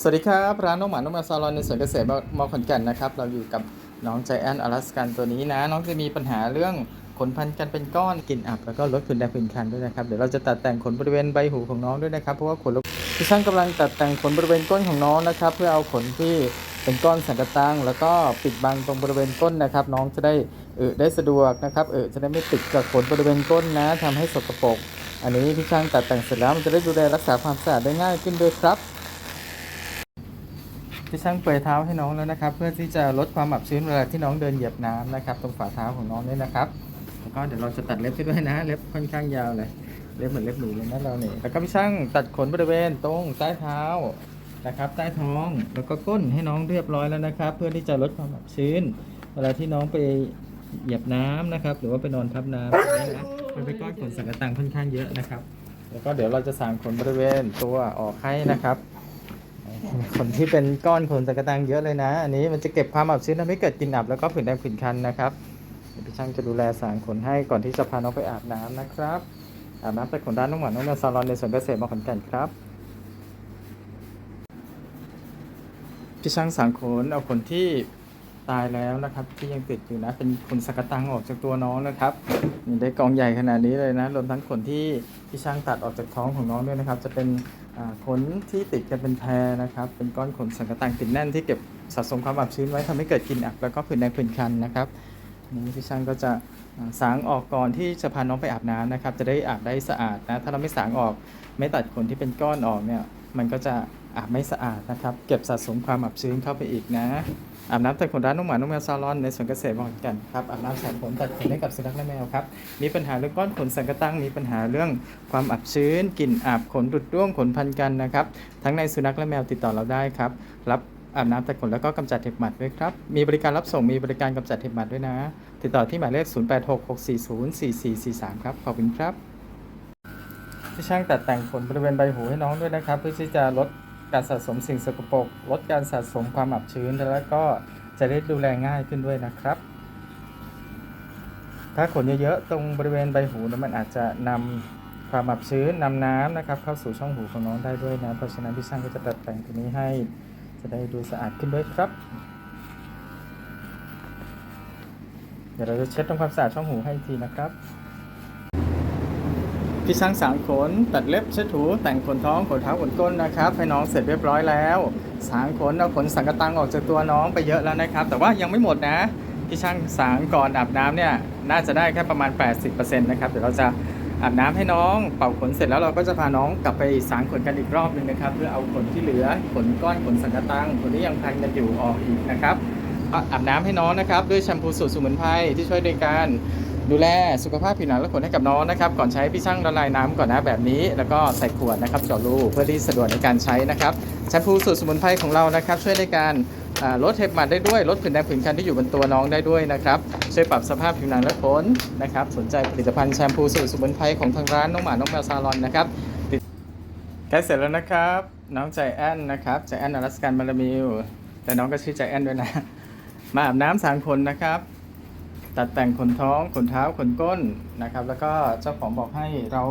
สวัสดีครับ ร้านน้องหมาน้องแมวซาลอนในสวนเกษตรมอขอนแก่นนะครับ เราอยู่กับน้องใจแอนอลาสกันตัวนี้นะ น้องจะมีปัญหาเรื่องขนพันกันเป็นก้อนกลิ่นอับ แล้วก็ลดผื่นแดงผื่นคันด้วยนะครับ เดี๋ยวเราจะตัดแต่งขนบริเวณใบหูของน้องด้วยนะครับ เพราะว่าขนที่ช่างกำลังตัดแต่งขนบริเวณก้นของน้องนะครับ เพื่อเอาขนที่เป็นก้อนสังกะตังแล้วก็ปิดบังตรงบริเวณก้นนะครับ น้องจะได้เออได้สะดวกนะครับเออจะได้ไม่ติดกับขนบริเวณก้นนะทำให้สกปรกอันนี้พี่ช่างตัดแต่งเสร็จแล้วมันจะได้ดูแลรักษาความสะอาดได้ง่ายขึ้นด้วยครับ ที่ช่างเปลือยเท้าให้น้องแล้วนะครับ เพื่อที่จะลดความอับชื้นเวลาที่น้องเดินเหยียบน้ำนะครับ ตรงฝ่าเท้าของน้องนี่นะครับแล้วก็เดี๋ยวเราจะตัดเล็บให้ด้วยนะเล็บค่อนข้างยาวเลยเล็บเหมือนเล็บหนูเลยนะเราเนี่ยแล้วก็พี่ช่างตัดขนบริเวณตรงใต้เท้านะครับ ใต้ท้องแล้วก็ก้นให้น้องเรียบร้อยแล้วนะครับ เพื่อที่จะลดความอับชื้น เวลาที่น้องไปเหยียบน้ำนะครับ หรือว่าไปนอนทับน้ำนะมันเป็นก้อนขนสังกะตังค่อนข้างเยอะนะครับ แล้วก็เดี๋ยวเราจะสางขนบริเวณตัวออกให้นะครับ ขนที่เป็นก้อนขนตะกะตังเยอะเลยนะ อันนี้มันจะเก็บความอับชื้นทำให้เกิดกลิ่นอับแล้วก็ผื่นแดงผื่นคันนะครับพี่ช่างจะดูแลสางขนให้ก่อนที่จะพาน้องไปอาบน้ำนะครับ อาบน้ำแต่ขนด้านน้องหวานน้องแมวซาลอนในสวนเกษตรมาขอนแก่นครับพี่ช่างสางขนเอาขนที่ ตายแล้วนะครับ ที่ยังติดอยู่นะ เป็นขนสังกตังออกจากตัวน้องนะครับนี่ได้กองใหญ่ขนาดนี้เลยนะรวมทั้งขนที่พี่ช่างตัดออกจากท้องของน้องด้วยนะครับ จะเป็นขนที่ติดกันเป็นแพรนะครับ เป็นก้อนขนสังกตังติดแน่นที่เก็บสะสมความอับชื้นไว้ทำให้เกิดกลิ่นอับแล้วก็ผื่นแดงผื่นคันนะครับนี่พี่ช่างก็จะสางออกก่อนที่จะพาน้องไปอาบน้ำนะครับ จะได้อาบได้สะอาดนะถ้าเราไม่สางออกไม่ตัดขนที่เป็นก้อนออกเนี่ยมันก็จะ อาบไม่สะอาดนะครับ เก็บสะสมความอับชื้นเข้าไปอีกนะอาบน้ำตัดขนร้านน้องหมาน้องแมวซาลอนในสวนเกษตรบางขอนก่นครับอาบน้ำแสนขนตัดขนให้กับสุนัขและแมวครับมีปัญหาเรื่องก้อนขนสังกะตังมีปัญหาเรื่องความอับชื้นกลิ่นอับขนดุดร่วงขนพันกันนะครับทั้งในสุนัขและแมวติดต่อเราได้ครับรับอาบน้ำตัดขนแล้วก็กำจัดเห็บหมัดด้วยครับ มีบริการรับส่งมีบริการกำจัดเห็บหมัดด้วยนะ ติดต่อที่หมายเลข 0866404443 ครับขอบคุณครับที่ช่างตัดแต่งขนบริเวณใบหูให้น้องด้วยนะครับ เพื่อที่จะลด การสะสมสิ่งสกปรกลดการสะสมความอับชื้นแล้วก็จะได้ดูแลง่ายขึ้นด้วยนะครับ ถ้าขนเยอะๆตรงบริเวณใบหูเนี่ยมันอาจจะนำความอับชื้นนำน้ำนะครับ เข้าสู่ช่องหูของน้องได้ด้วยนะเพราะฉะนั้นพี่ช่างก็จะตัดแต่งตัวนี้ให้จะได้ดูสะอาดขึ้นด้วยครับ เดี๋ยวเราจะเช็ดทำความสะอาดช่องหูให้อีกทีนะครับ พี่ช่างสางขนตัดเล็บเช็ดถูแต่งขนท้องขนเท้าขนก้นนะครับให้น้องเสร็จเรียบร้อยแล้วสางขนเอาขนสังกตังออกจากตัวน้องไปเยอะแล้วนะครับ แต่ว่ายังไม่หมดนะพี่ช่างสางก่อนอาบน้ำเนี่ยน่าจะได้แค่ประมาณ 80%นะครับเดี๋ยวเราจะอาบน้ำให้น้องเป่าขนเสร็จแล้วเราก็จะพาน้องกลับไปสางขนกันอีกรอบหนึ่งนะครับ เพื่อเอาขนที่เหลือขนก้อนขนสังกตังขนที่ยังพันกันอยู่ออกอีกนะครับอาบน้ำให้น้องนะครับ ด้วยแชมพูสูตรสมุนไพรที่ช่วยในการ ดูแลสุขภาพผิวหนังและขนให้กับน้องนะครับ ก่อนใช้พี่ช่างละลายน้ำก่อนนะแบบนี้ แล้วก็ใส่ขวดนะครับเจาะรูเพื่อที่สะดวกในการใช้นะครับแชมพูสูตรสมุนไพรของเรานะครับ ช่วยในการลดเห็บหมัดได้ด้วยลดผื่นแดงผื่นคันที่อยู่บนตัวน้องได้ด้วยนะครับช่วยปรับสภาพผิวหนังและขนนะครับสนใจผลิตภัณฑ์แชมพูสูตรสมุนไพรของทางร้านน้องหมาน้องแมวซาลอนนะครับติดใกล้เสร็จแล้วนะครับ น้องใจแอนนะครับใจแอนอลัสกันมาลามิวแต่น้องก็ชื่อใจแอนด้วยนะ มาอาบน้ำสางขนนะครับ ตัดแต่งขนท้องขนเท้าขนก้นนะครับ แล้วก็เจ้าของบอกให้เรา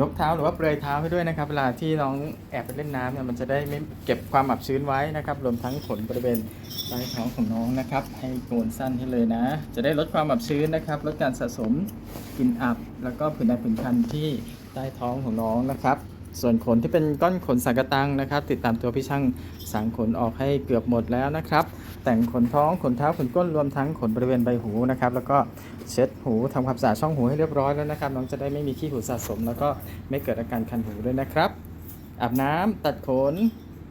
ยกเท้าหรือว่าเปลยเท้าให้ด้วยนะครับ เวลาที่น้องแอบไปเล่นน้ำเนี่ยมันจะได้ไม่เก็บความอับชื้นไว้นะครับ รวมทั้งขนบริเวณใต้ท้องของน้องนะครับ ให้โกนสั้นให้เลยนะ จะได้ลดความอับชื้นนะครับ ลดการสะสมกลิ่นอับ แล้วก็ผื่นแดงผื่นคันที่ใต้ท้องของน้องนะครับ ส่วนขนที่เป็นก้อนขนสังกตังนะครับ ติดตามตัวพี่ช่างสางขนออกให้เกือบหมดแล้วนะครับ แต่งขนท้องขนเท้าขนก้นรวมทั้งขนบริเวณใบหูนะครับ แล้วก็เช็ดหูทำความสะอาดช่องหูให้เรียบร้อยแล้วนะครับ น้องจะได้ไม่มีขี้หูสะสม แล้วก็ไม่เกิดอาการคันหูด้วยนะครับ อาบน้ำตัดขน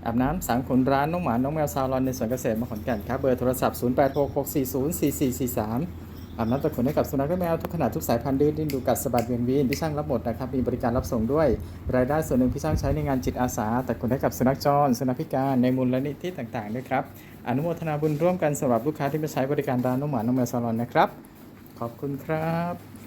อาบน้ำสางขนร้านน้องหมา น้องแมวซาลอนในสวนเกษตรมาขอนแก่นครับ เบอร์โทรศัพท์ 0866404443 อาบน้ำตัดขนให้กับสุนัขและแมวทุกขนาดทุกสายพันธุ์ดื้อดิ้นดูกัดสะบัดเวียนวีนพี่ช่างรับหมดนะครับมีบริการรับส่งด้วย รายได้ส่วนหนึ่งพี่ช่างใช้ในงานจิตอาสาตัดขนให้กับสุนัขจร สุนัขพิการในมูลนิธิต่างๆด้วยครับอนุโมทนาบุญร่วมกันสำหรับลูกค้าที่มาใช้บริการร้านน้องหมาน้องแมวซาลอนนะครับ ขอบคุณครับ